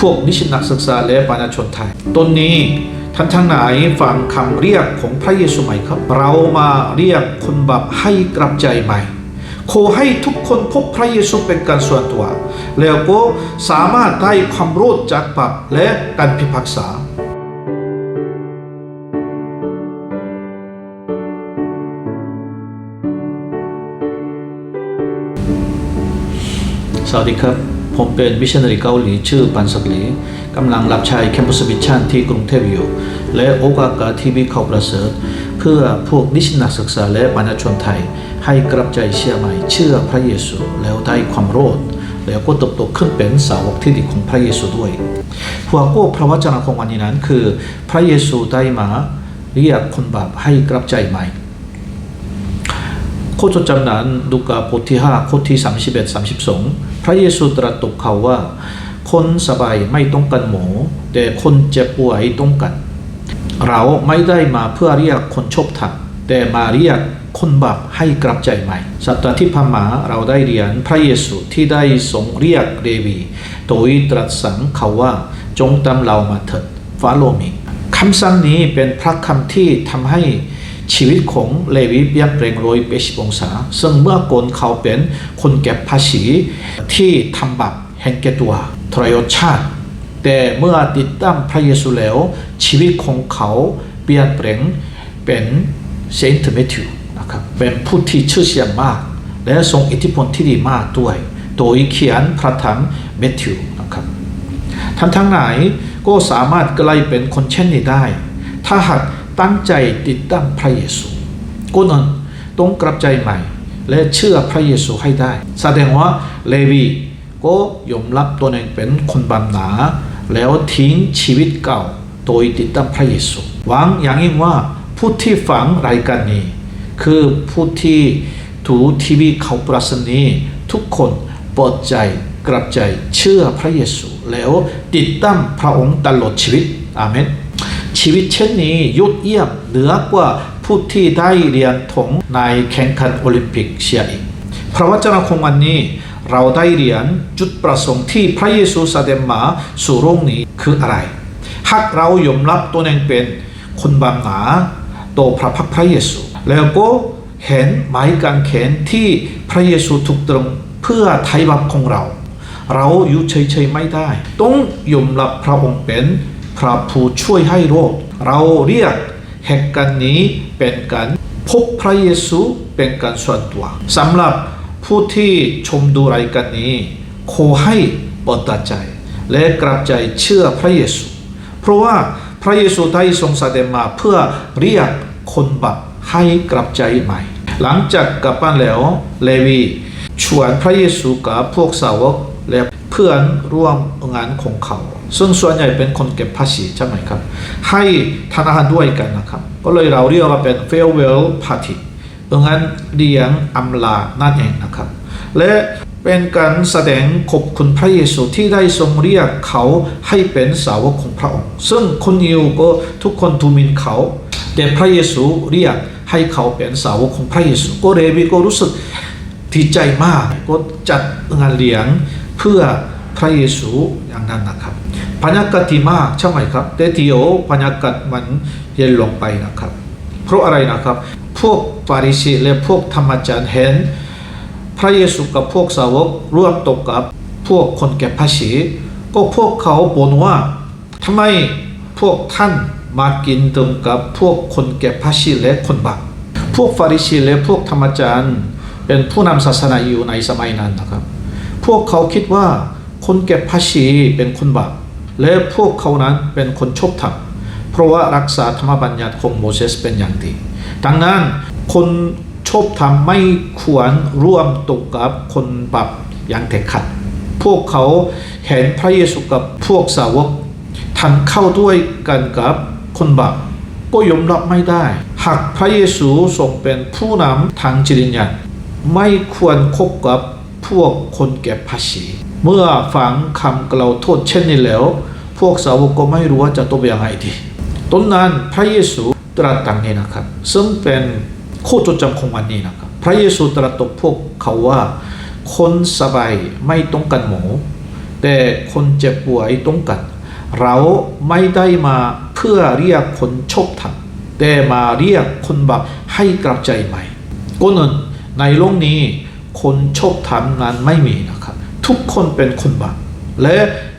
พวกนิสิตนักศึกษาและประชาชนไทยต้นนี้ท่านทั้งหลายฟังคำเรียกของพระเยซูไหม่ครับ เรามาเรียกคนบาปให้กลับใจใหม่ขอให้ทุกคนพบพระเยซูเป็นการส่วนตัว แล้วก็สามารถได้ความรู้จากบาปและการพิพากษาสวัสดีครับ ผมเป็นวิชชันนารีเกาหลีชื่อปันสักหลีกำลังรับใช้แคมปัสมิชชั่นที่กรุงเทพอยู่ และโอกาสทีวีข่าประเสริฐเพื่อพวกนิสิตนักศึกษาและประชาชนไทย ให้กลับใจเชื่อใหม่เชื่อพระเยซูแล้วได้ความรอดแล้วก็เติบโตขึ้นเป็นสาวกที่ดีของพระเยซูด้วยหัวข้อพระวจนะของวันนี้นั้นคือ พระเยซูได้มาเรียกคนบาปให้กลับใจใหม่ข้อจดจำนั้นดูกาบทที่5ข้อที่ 31 32 พระเยซูตรัสตบเขาว่า คนสบายไม่ต้องกันหมอ แต่คนเจ็บป่วยต้องกันเราไม่ได้มาเพื่อเรียกคนชอบธรรมแต่มาเรียกคนบาปให้กลับใจใหม่ สัปดาห์ที่ผ่านมาเราได้เรียนพระเยซูที่ได้ทรงเรียกเลวี โดยตรัสสั่งเขาว่าจงตามเรามาเถิดฟาโลมิคำสั่งนี้เป็นพระคำที่ทำให้ ชีวิตของเลวีเปลี่ยนแปลงโดยเปสิบองศา ซึ่งเมื่อก่อนเขาเป็นคนเก็บภาษีที่ทำบาปแห่งแก่ตัวทรยศชาติ แต่เมื่อติดตามพระเยซูแล้ว ชีวิตของเขาเปลี่ยนแปลงเป็นเซนต์เมธิวนะครับเป็นผู้ที่ชื่อเสียงมาก และทรงอิทธิพลที่ดีมากด้วย โดยเขียนพระธรรมเมธิวนะครับท่านทั้งหลายก็สามารถกลายเป็นคนเช่นนี้ได้ ถ้าหาก ตั้งใจติดตามพระเยซูก็นั้นต้องกลับใจใหม่ และเชื่อพระเยซูให้ได้ แสดงว่าเลวีก็ยอมรับตัวเองเป็นคนบาปหนา แล้วทิ้งชีวิตเก่าโดยติดตามพระเยซูหวังอย่างยิ่งว่าผู้ที่ฟังรายการนี้ คือผู้ที่ถูทีวีเขาประสนีทุกคนเปิดใจกลับใจเชื่อพระเยซู แล้วติดตามพระองค์ตลอดชีวิตอาเมน ชีวิตเช่นนี้ยอดเยี่ยมเหนือกว่าผู้ที่ได้เรียนถงในแข่งขันโอลิมปิกเชียร์อีกพระวจนะของวันนี้เราได้เรียนจุดประสงค์ที่พระเยซูแสดงมาสู่โลกนี้คืออะไร หากเรายอมรับตัวเองเป็นคนบาปหนาโตพระพักพระเยซู แล้วก็เห็นไม้กางเขนที่พระเยซูถูกตรงเพื่อไถ่บาปของเรา เราอยู่เฉยๆไม่ได้ ต้องยอมรับพระองค์เป็น พระผู้ช่วยให้รอดเราเรียกเหตุการณ์นี้เป็นการพบพระเยซูเป็นการส่วนตัวสำหรับผู้ที่ชมดูรายการนี้ขอให้เปิดตาใจ และกลับใจเชื่อพระเยซู เพราะว่าพระเยซูได้ทรงแสดงมาเพื่อเรียกคนบาปให้กลับใจใหม่ หลังจากกลับบ้านแล้วเลวีชวนพระเยซูกับพวกสาวกและ พื่อนร่วมงานของเขา ซึ่งส่วนใหญ่เป็นคนเก็บภาษีใช่ไหมครับ ให้ทานอาหารด้วยกันนะครับ ก็เลยเราเรียกว่าเป็น farewell party งานเลี้ยงอำลานั่นเองนะครับ และเป็นการแสดงขอบคุณพระเยซูที่ได้ทรงเรียกเขาให้เป็นสาวกของพระองค์ ซึ่งคนยิวก็ทุกคนทูมินเขาแต่พระเยซูเรียกให้เขาเป็นสาวกของพระเยซูก็เลวีก็รู้สึกดีใจมากก็จัดงานเลี้ยง เพื่อพระเยซูอย่างนั้นนะครับบรรยากาศดีมากใช่ไหมครับ แต่เดี๋ยวบรรยากาศมันเย็นลงไปนะครับ เพราะอะไรนะครับ พวกฟาริสีและพวกธรรมจารย์เห็น พระเยซูกับพวกสาวกร่วมตกกับพวกคนเก็บภาษีก็พวกเขาบ่นว่าทำไมพวกท่านมากินดื่มกับพวกคนเก็บภาษีและคนบาปพวกฟาริสีและพวกธรรมจารย์ เป็นผู้นำศาสนาอยู่ในสมัยนั้นนะครับ พวกเขาคิดว่าคนเก็บภาษีเป็นคนบาปและพวกเขานั้นเป็นคนชอบธรรมเพราะว่ารักษาธรรมบัญญัติของโมเสสเป็นอย่างดีดังนั้นคนชอบธรรมไม่ควรร่วมตกกับคนบาปอย่างเด็ดขาดพวกเขาเห็นพระเยซูกับพวกสาวกทานเข้าด้วยกันกับคนบาปก็ยอมรับไม่ได้ หากพระเยซูทรงเป็นผู้นำทางจิตวิญญาณไม่ควรคบกับ พวกคนเก็บภาษี เมื่อฟังคำกล่าวโทษเช่นนี้แล้ว พวกสาวกก็ไม่รู้ว่าจะตอบยังไงดีตอนนั้นพระเยซูตรัสดังนี้นะครับ ซึ่งเป็นข้อจดจำของวันนี้นะครับ พระเยซูตรัสตบพวกเขาว่า คนสบายไม่ต้องกันหมอแต่คนเจ็บป่วยต้องกันเราไม่ได้มาเพื่อเรียกคนชอบธรรมแต่มาเรียกคนบาปให้กลับใจใหม่ก็นั้นในโลกนี้ คนชอบธรรมนั้นไม่มีนะครับ ทุกคนเป็นคนบาปและ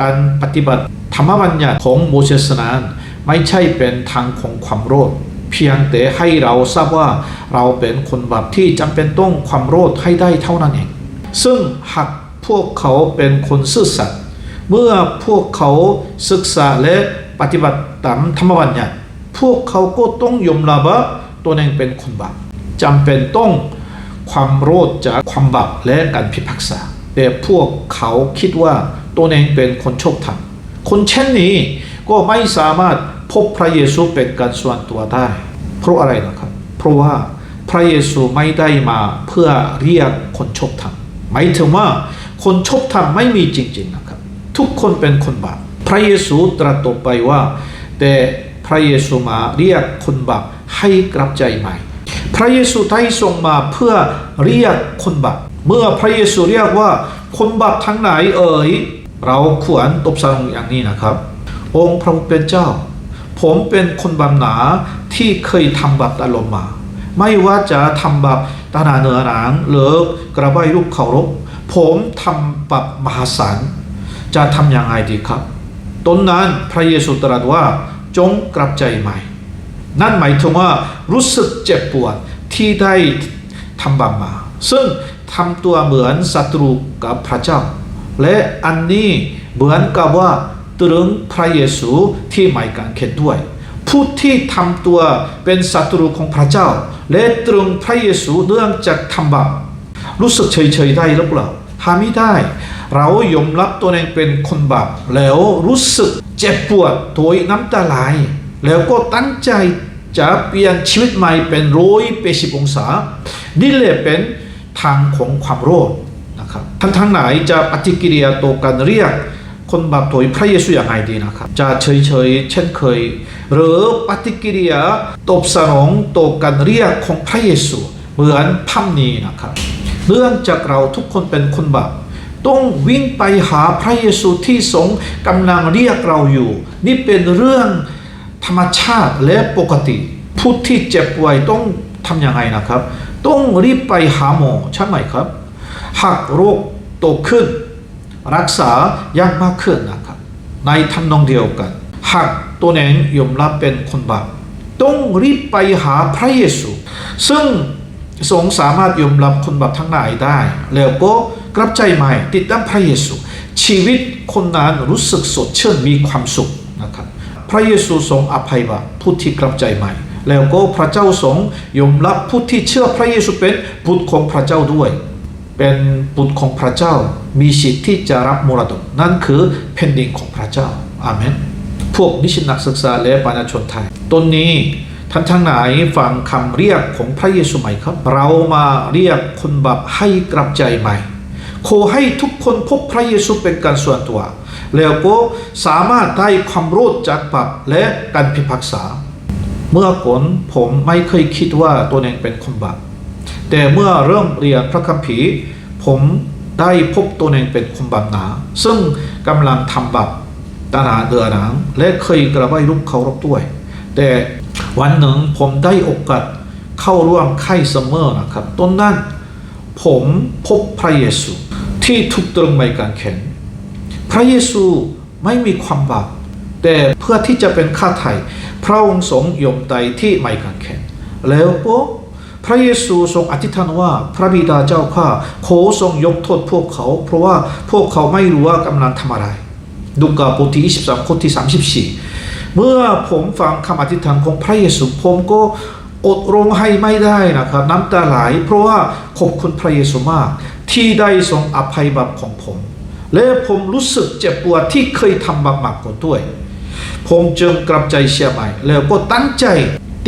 การปฏิบัติธรรมบัญญัติของโมเสสนั้นไม่ใช่เป็นทางของความโลภเพียงแต่ให้เราทราบว่าเราเป็นคนบาปที่จำเป็นต้องความโลภให้ได้เท่านั้นเอง ซึ่งหากพวกเขาเป็นคนซื่อสัตย์เมื่อพวกเขาศึกษาและปฏิบัติตามธรรมบัญญัติพวกเขาก็ต้องยอมรับว่าตัวเองเป็นคนบาปจำเป็นต้อง ความโลภจากความบาปและการพิพากษา แต่พวกเขาคิดว่าตัวเองเป็นคนโชอบธรรมคนเช่นนี้ก็ไม่สามารถพบพระเยซูเป็นการส่วนตัวได้ เพราะอะไรนะครับ เพราะว่าพระเยซูไม่ได้มาเพื่อเรียกคนโชอบธรรมหมายถึงว่าคนโชอบธรรมไม่มีจริงๆนะครับ ทุกคนเป็นคนบาปพระเยซูตรัสต่อไปว่า แต่พระเยซูมาเรียกคนบาปให้กลับใจใหม่ พระเยซูได้ทรงมาเพื่อเรียกคนบาปเมื่อพระเยซูเรียกว่าคนบาปทั้งไหนเอ่ยเราควรตบสนองอย่างนี้นะครับ องค์พระผู้เป็นเจ้า ผมเป็นคนบาปหนาที่เคยทำบาปตลอดมา ไม่ว่าจะทำบาปตาหนาเหนือหนังหรือกระบายรูปเคารพผมทำบาปมหาศาลจะทำอย่างไรดีครับตอนนั้นพระเยซูตรัสว่าจงกลับใจใหม่ นั่นหมายถึงว่ารู้สึกเจ็บปวดที่ได้ทำบาปมา ซึ่งทำตัวเหมือนศัตรูกับพระเจ้า และอันนี้เหมือนกับว่าตรึงพระเยซูที่ไม่การเข็นด้วย ผู้ที่ทำตัวเป็นศัตรูของพระเจ้า และตรึงพระเยซูเนื่องจากทำบาปรู้สึกเฉยๆได้หรือเปล่าหาไม่ได้ เรายอมรับตัวเองเป็นคนบาปแล้วรู้สึกเจ็บปวดโดยน้ำตาไหล แล้วก็ตั้งใจจะเปลี่ยนชีวิตใหม่เป็นร้อยเปสิบองศา นี่แหละเป็นทางของความโลภนะครับท่านทางไหนจะปฏิกิริยาต่อการเรียกคนบาปโดยพระเยซูอย่างไรดีนะครับ จะเฉยๆเช่นเคย หรือปฏิกิริยาตอบสนองต่อการเรียกของพระเยซูเหมือนพัมนี้นะครับเนื่องจากเราทุกคนเป็นคนบาปต้องวิ่งไปหาพระเยซูที่ทรงกำลังเรียกเราอยู่ นี่เป็นเรื่อง ธรรมชาติและปกติผู้ที่เจ็บป่วยต้องทำยังไงนะครับ ต้องรีบไปหาหมอใช่ไหมครับ หากโรคโตขึ้น รักษายากมากขึ้นนะครับ ในทำนองเดียวกัน หากตัวเองยอมรับเป็นคนบาปต้องรีบไปหาพระเยซู ซึ่งทรงสามารถยอมรับคนบาปทั้งหลายได้ แล้วก็กลับใจใหม่ติดตามพระเยซู ชีวิตคนนั้นรู้สึกสดชื่นมีความสุขนะครับ พระเยซูทรงอภัยบาปผู้ที่กลับใจใหม่ แล้วก็พระเจ้าทรงยอมรับผู้ที่เชื่อพระเยซูเป็นบุตรของพระเจ้าด้วย เป็นบุตรของพระเจ้ามีสิทธิ์ที่จะรับมรดกนั่นคือแผ่นดินของพระเจ้าอาเมนพวกนิสิตนักศึกษาและประชาชนไทยตนนี้ท่านทั้งหลายฟังคำเรียกของพระเยซูไหมครับ เรามาเรียกคนบาปให้กลับใจใหม่ ขอให้ทุกคนพบพระเยซูเป็นการส่วนตัว แล้วก็สามารถได้ความรู้จากบาปและการพิพากษา เมื่อก่อนผมไม่เคยคิดว่าตัวเองเป็นคนบาปแต่เมื่อเริ่มเรียนพระคัมภีร์ผมได้พบตัวเองเป็นคนบาปหนา ซึ่งกำลังทำบาปตาหนาเดือหนังและเคยกระบายรูปเคารพด้วย แต่วันหนึ่งผมได้โอกาสเข้าร่วมค่ายเสมอนะครับต้นนั้นผมพบพระเยซูที่ถูกตรึงไม้กางเขน พระเยซูไม่มีความบาปแต่เพื่อที่จะเป็นค่าไถ่พระองค์ทรงยอมตที่ไม้กางเขนแล้วก็พระเยซูทรงอธิษฐานว่าพระบิดาเจ้าข้าขอทรงยกโทษพวกเขา เพราะว่าพวกเขาไม่รู้ว่ากำลังทำอะไรดูกาบทที่ 23ข้อที่ 34 เมื่อผมฟังคำอธิษฐานของพระเยซูผมก็อดร้องไห้ไม่ได้นะครับน้ำตาไหลเพราะว่าขอบคุณพระเยซูมาก ที่ได้ทรงอภัยบาปของผม และผมรู้สึกเจ็บปวดที่เคยทำบาปมาก่อนด้วย ผมจึงกลับใจเชื่อใหม่ แล้วก็ตั้งใจ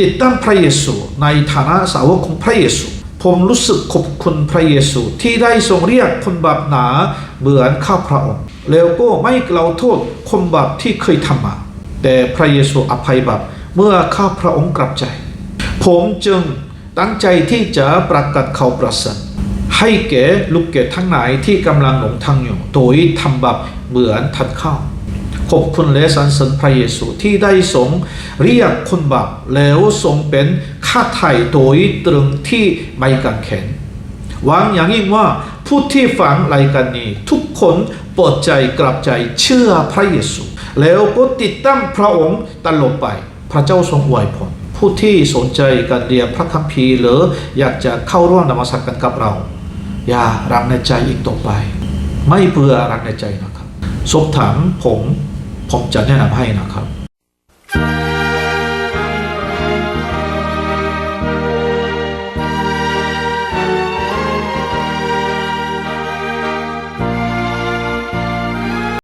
ติดตามพระเยซูในฐานะสาวกของพระเยซู ผมรู้สึกขอบคุณพระเยซูที่ได้ทรงเรียกคนบาปหนาเหมือนข้าพระองค์ แล้วก็ไม่กล่าวโทษคนบาปที่เคยทำมา แต่พระเยซูอภัยบาปเมื่อข้าพระองค์กลับใจ ผมจึงตั้งใจที่จะประกาศข่าวประเสริฐ ให้แก่ลูกเกดทั้งหลายที่กำลังหลงทางอยู่โดยทำบาปเหมือนทัดเข้าขอบคุณและสรรเสริญพระเยซูที่ได้ทรงเรียกคนบาปแล้วทรงเป็นค่าไถ่โดยตรึงที่ไม่กังแขนหวังอย่างยิ่งว่าผู้ที่ฟังรายการนี้ ทุกคนเปิดใจกลับใจเชื่อพระเยซู แล้วก็ติดตั้งพระองค์ตลอดไป พระเจ้าทรงอวยพรผู้ที่สนใจการเรียนพระคัมภีร์หรืออยากจะเข้าร่วมนมัสการกับเรา อย่ารักในใจอีกต่อไป ไม่เบื่อรักในใจนะครับสอบถามผมผมจะแนะนำให้นะครับ